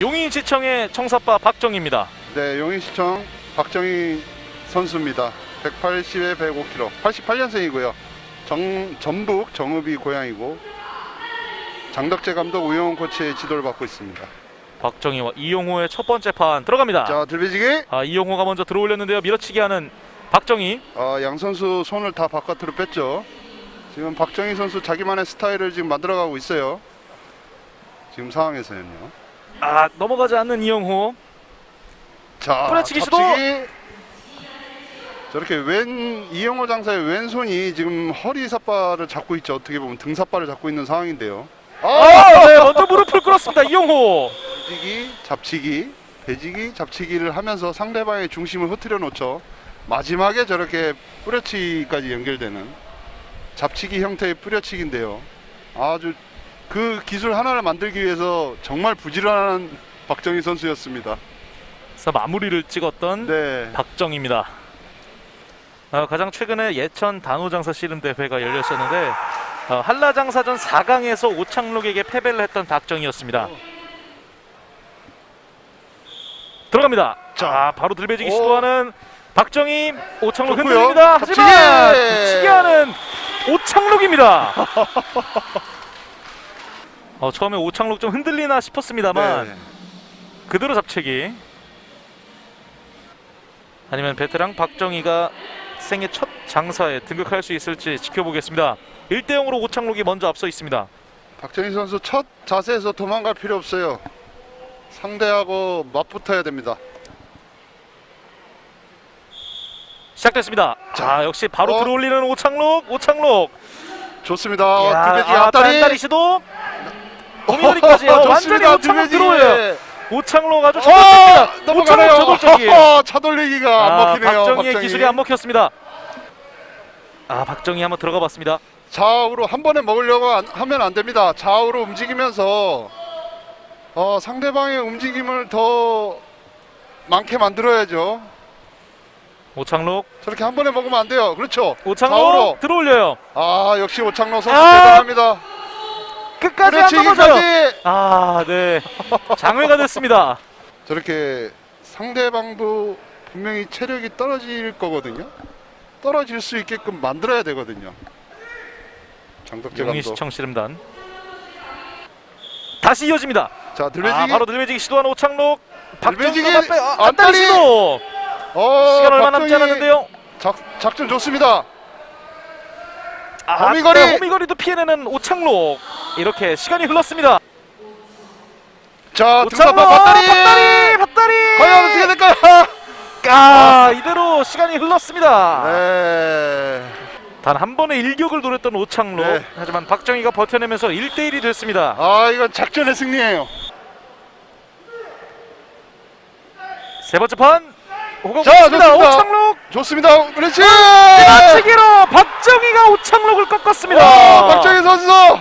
용인시청의 청사빠 박정입니다. 네, 용인시청 박정희 선수입니다. 180에 105kg, 88년생이고요. 정, 전북 정읍이 고향이고 장덕재 감독 우영훈 코치의 지도를 받고 있습니다. 박정희와 이용호의 첫 번째 판 들어갑니다. 자, 들배지기. 아, 이용호가 먼저 들어올렸는데요. 밀어치기 하는 박정희. 어, 양 선수 손을 다 바깥으로 뺐죠. 지금 박정희 선수 자기만의 스타일을 지금 만들어가고 있어요. 지금 상황에서는요. 아, 넘어가지 않는 이용호. 자, 뿌려치기 시도! 잡치기. 저렇게 왼 이영호 장사의 왼손이 지금 허리 삿발을 잡고 있죠. 어떻게 보면 등 삿발을 잡고 있는 상황인데요. 아, 네, 먼저 무릎을 꿇었습니다. 이용호. 배지기, 잡치기, 배지기, 잡치기를 하면서 상대방의 중심을 흐트려 놓죠. 마지막에 저렇게 뿌려치기까지 연결되는 잡치기 형태의 뿌려치기인데요. 아주 그 기술 하나를 만들기 위해서 정말 부지런한 박정희 선수였습니다. 그래서 마무리를 찍었던 네. 박정희입니다. 어, 가장 최근에 예천 단호장사 씨름 대회가 열렸었는데 어, 한라장사전 4강에서 오창록에게 패배를 했던 박정희였습니다. 들어갑니다. 자, 자. 바로 들배지기 오. 시도하는 박정희 오창록 좋고요. 흔들립니다. 하지만! 붙이기 하는 오창록입니다. 어, 처음에 오창록 좀 흔들리나 싶었습니다만 네. 그대로 잡채기 아니면 베테랑 박정희가 생애 첫 장사에 등극할 수 있을지 지켜보겠습니다 1대0으로 오창록이 먼저 앞서 있습니다 박정희 선수 첫 자세에서 도망갈 필요 없어요. 상대하고 맞붙어야 됩니다. 시작됐습니다 자 역시 바로 어. 들어올리는 오창록 오창록 좋습니다. 이야, 들배지기 아, 앞다리. 딴다리 시도 오미거리까지 완전히 좋습니다. 오창록 들배지기. 들어오요 오창록 아주 어, 저돌적입니다 넘어가네요. 오창록 저돌적이에요 어, 차 돌리기가 안 아, 먹히네요. 박정희의 기술이 안 먹혔습니다 아 박정희 한번 들어가 봤습니다 좌우로 한 번에 먹으려고 안- 하면 안 됩니다. 좌우로 움직이면서 어, 상대방의 움직임을 더 많게 만들어야죠. 오창록 저렇게 한 번에 먹으면 안 돼요. 그렇죠. 오창록 좌우로. 들어올려요 아 역시 오창록 선수 아! 대단합니다. 끝까지 안 넘어져요 뿌려치기까지. 아, 네. 장외가 됐습니다. 저렇게 상대방도 분명히 체력이 떨어질 거거든요. 떨어질 수 있게끔 만들어야 되거든요. 장덕재 감독. 용인시청 씨름단. 다시 이어집니다. 자 들배지기. 아, 바로 들배지기 시도하는 오창록. 들배지기! 박정희가 빼- 아, 안다리! 안다리 시도. 어, 시간 얼마 남지 박정희 않았는데요. 작, 작전 좋습니다. 아, 호미거리! 네, 호미거리도 피해내는 오창록. 이렇게 시간이 흘렀습니다. 자 등사파 밧다리. 밧다리 밧다리. 과연 어떻게 될까요? 아, 이대로 시간이 흘렀습니다. 네. 단 한 번의 일격을 노렸던 오창록. 네. 하지만 박정희가 버텨내면서 1대1이 됐습니다. 아 이건 작전의 승리예요. 세 번째 판. 자. 좋습니다. 오창록 좋습니다. 그렇지. 빼치기로 박정희가 오창록을 꺾었습니다. 와, 박정희 선수.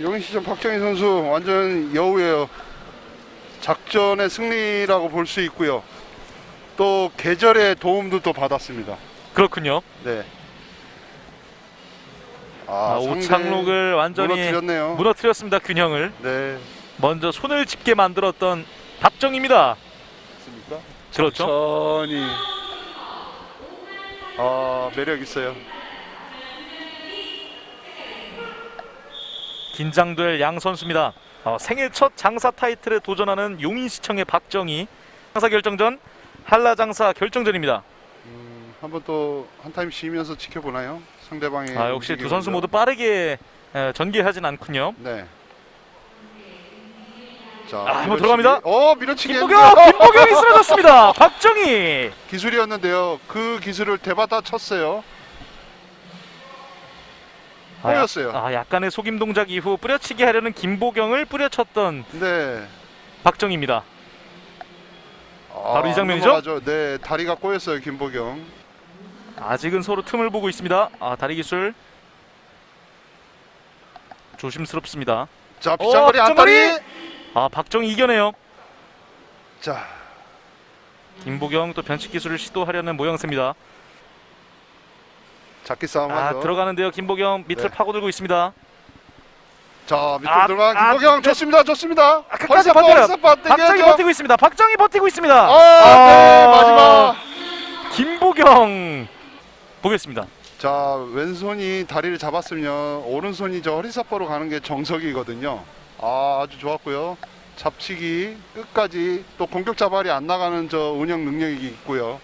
용인시청 박정희 선수 완전 여우예요. 작전의 승리라고 볼 수 있고요. 또 계절의 도움도 또 받았습니다. 그렇군요. 네. 아, 상대 오창록을 완전히 무너뜨렸네요. 무너뜨렸습니다. 균형을 네. 먼저 손을 짚게 만들었던 박정희입니다. 맞습니까? 그렇죠. 천천히. 아 매력 있어요. 긴장될 양 선수입니다. 어, 생애 첫 장사 타이틀에 도전하는 용인시청의 박정희. 장사 결정전 한라장사 결정전입니다. 음, 한번 또 한 타임 쉬면서 지켜보나요? 상대방의 아, 역시 두 선수. 모두 빠르게 에, 전개하진 않군요. 네. 자, 아, 한번. 들어갑니다. 어, 밀어치기. 김보경. 김보경이 쓰러졌습니다. 박정희. 기술이었는데요. 그 기술을 대받아 쳤어요. 아, 약- 꼬였어요. 아, 약간의 속임 동작 이후 뿌려치기 하려는 김보경을 뿌려쳤던 네. 박정희입니다. 아, 바로 이 장면이죠? 넘어가죠. 네, 다리가 꼬였어요, 김보경. 아직은 서로 틈을 보고 있습니다. 아, 다리 기술 조심스럽습니다. 자, 비장거리 어, 안다리. 비장거리! 아, 박정희 이겨내요. 자, 김보경 또 변칙 기술을 시도하려는 모양새입니다. 잡기 싸움 아, 하죠. 들어가는데요. 김보경 밑을 네. 파고들고 있습니다. 자 밑으로 아, 들어가 아, 김보경 네. 좋습니다 좋습니다 아, 끝까지 버텨요. 박정희. 버티고 있습니다. 박정희 버티고 있습니다. 아, 네 마지막 김보경 보겠습니다. 자 왼손이 다리를 잡았으면 오른손이 저 허리사포로 가는 게 정석이거든요 아 아주 좋았고요 잡치기 끝까지 또 공격 자발이 안 나가는 저 운영 능력이 있고요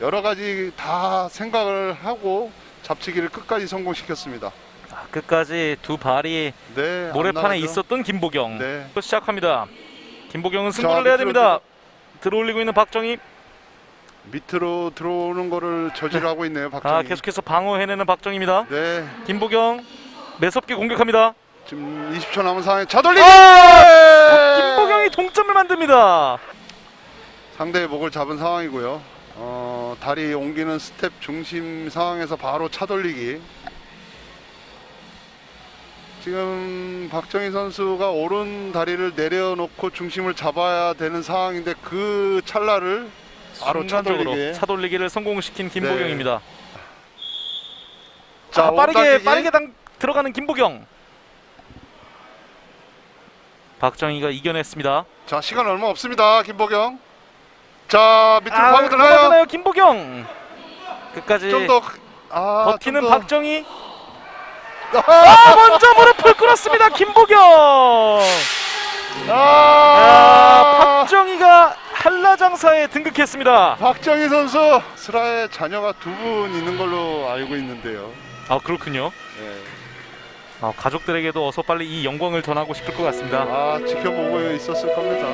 여러 가지 다 생각을 하고 잡치기를 끝까지 성공시켰습니다 아, 끝까지 두 발이 네안 모래판에 나가죠. 있었던 김보경. 네 또 시작합니다. 김보경은 승부를 자, 내야 밑으로 됩니다. 들어올리고 있는 박정희. 밑으로 들어오는 거를 저지하고 있네요 아, 박정희 계속해서 방어해내는 박정희입니다. 네 김보경 매섭게 공격합니다. 지금 20초 남은 상황에 차돌리 아! 김보경이 동점을 만듭니다. 상대의 목을 잡은 상황이고요. 어, 다리 옮기는 스텝 중심 상황에서 바로 차돌리기. 지금 박정희 선수가 오른 다리를 내려놓고 중심을 잡아야 되는 상황인데 그 찰나를 바로 차돌리기. 차돌리기를 성공시킨 김보경입니다. 자, 아, 빠르게 오른다리기. 빠르게 당, 들어가는 김보경. 박정희가 이겨냈습니다. 자 시간 얼마 없습니다. 김보경. 자 밑으로 아, 파고 들어가요. 들어가나요, 김보경. 끝까지 좀 더. 아, 버티는 좀 더. 박정희. 아, 먼저 무릎을 꿇었습니다, 김보경. 아, 아, 박정희가 한라장사에 등극했습니다. 박정희 선수 슬라의 자녀가 두 분 있는 걸로 알고 있는데요. 아, 그렇군요. 네. 아, 가족들에게도 어서 빨리 이 영광을 전하고 싶을 것 같습니다. 아 지켜보고 있었을 겁니다.